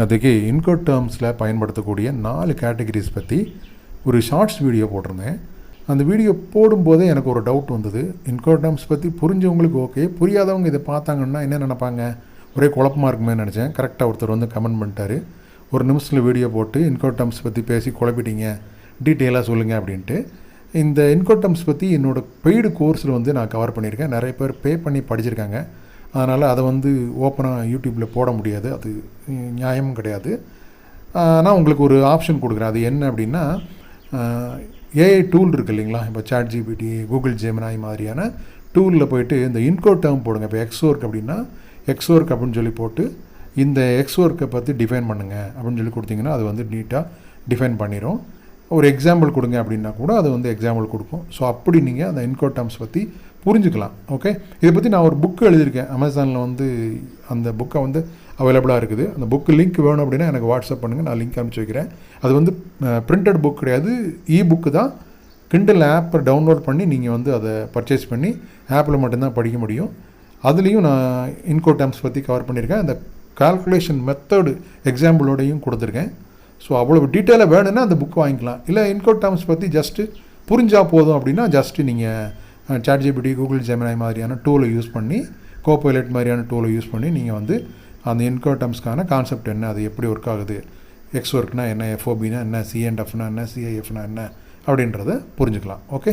அதுக்கு இன்கோ டேர்ம்ஸில் பயன்படுத்தக்கூடிய நாலு கேட்டகரிஸ் பற்றி ஒரு ஷார்ட்ஸ் வீடியோ போட்டிருந்தேன். அந்த வீடியோ போடும்போதே எனக்கு ஒரு டவுட் வந்தது. இன்கோ டேர்ம்ஸ் பற்றி புரிஞ்சவங்களுக்கு ஓகே புரியாதவங்க இதை பார்த்தாங்கன்னா என்ன நினைப்பாங்க? ஒரே குழப்பமாக இருக்குமே நினச்சேன். கரெக்டாக ஒருத்தர் வந்து கமெண்ட் பண்ணிட்டாரு. ஒரு நிமிஷத்தில் வீடியோ போட்டு இன்கோ டேர்ம்ஸ் பற்றி பேசி குழப்பிட்டீங்க. டீட்டெயிலாக சொல்லுங்கள் அப்படின்ட்டு. இந்த இன்கோ டேர்ம்ஸ் பற்றி என்னோடய பெய்டு கோர்ஸில் வந்து நான் கவர் பண்ணியிருக்கேன். நிறைய பேர் பே பண்ணி படிச்சிருக்காங்க. அதனால் அதை வந்து ஓப்பனாக யூடியூப்பில் போட முடியாது. அது நியாயமும் கிடையாது. ஆனால் உங்களுக்கு ஒரு ஆப்ஷன் கொடுக்குறேன். அது என்ன அப்படின்னா ஏஐ டூல் இருக்குது இல்லைங்களா? இப்போ சாட் ஜிபிடி கூகுள் ஜெமினாய் மாதிரியான டூலில் போயிட்டு இந்த இன்கோ டேர்ம் போடுங்க. இப்போ எக்ஸ் ஒர்க் அப்படின்னா எக்ஸ் ஒர்க் அப்படின்னு சொல்லி போட்டு இந்த எக்ஸ் ஒர்க்கை பற்றி டிஃபைன் பண்ணுங்கள் அப்படின்னு சொல்லி கொடுத்தீங்கன்னா அது வந்து நீட்டாக டிஃபைன் பண்ணிடும் ஒரு எக்ஸாம்பிள் கொடுங்க அப்படின்னா கூட அது வந்து எக்ஸாம்பிள் கொடுக்கும். ஸோ அப்படி நீங்கள் அந்த இன்கோ டேர்ம்ஸ் பற்றி புரிஞ்சுக்கலாம் ஓகே இதை பற்றி நான் ஒரு புக்கு எழுதியிருக்கேன். அமேசானில் வந்து அந்த புக்கை வந்து அவைலபிளாக இருக்குது. அந்த புக்கு லிங்க் வேணும் அப்படின்னா எனக்கு வாட்ஸ்அப் பண்ணுங்கள் நான் லிங்க் அனுப்பிச்சி வைக்கிறேன். அது வந்து பிரிண்டட் புக் கிடையாது. இ புக்கு தான். கிண்டல் ஆப்பை டவுன்லோட் பண்ணி நீங்கள் வந்து அதை பர்ச்சேஸ் பண்ணி ஆப்பில் மட்டும்தான் படிக்க முடியும். அதுலேயும் நான் இன்கோ டேர்ம்ஸ் பற்றி கவர் பண்ணியிருக்கேன். அந்த கால்குலேஷன் மெத்தடு எக்ஸாம்பிளோடையும் கொடுத்துருக்கேன். ஸோ அவ்வளோ டீட்டெயிலாக வேணும்னா அந்த புக் வாங்கிக்கலாம். இல்லை இன்கோ டேர்ம்ஸ் பற்றி ஜஸ்ட்டு புரிஞ்சால் போதும் அப்படின்னா ஜஸ்ட்டு நீங்கள் சாட் ஜிபிடி கூகுள் ஜெமினாய் மாதிரியான டூலை யூஸ் பண்ணி கோபைலட் மாதிரியான டூலை யூஸ் பண்ணி நீங்கள் வந்து அந்த இன்கோடம்ஸ்க்கான கான்செப்ட் என்ன அது எப்படி ஒர்க் ஆகுது எக்ஸ் ஒர்க்னா என்ன எஃப்ஓபினா என்ன சிஎன்எஃப்னா என்ன சிஐஎஃப்னா என்ன அப்படின்றத புரிஞ்சுக்கலாம். ஓகே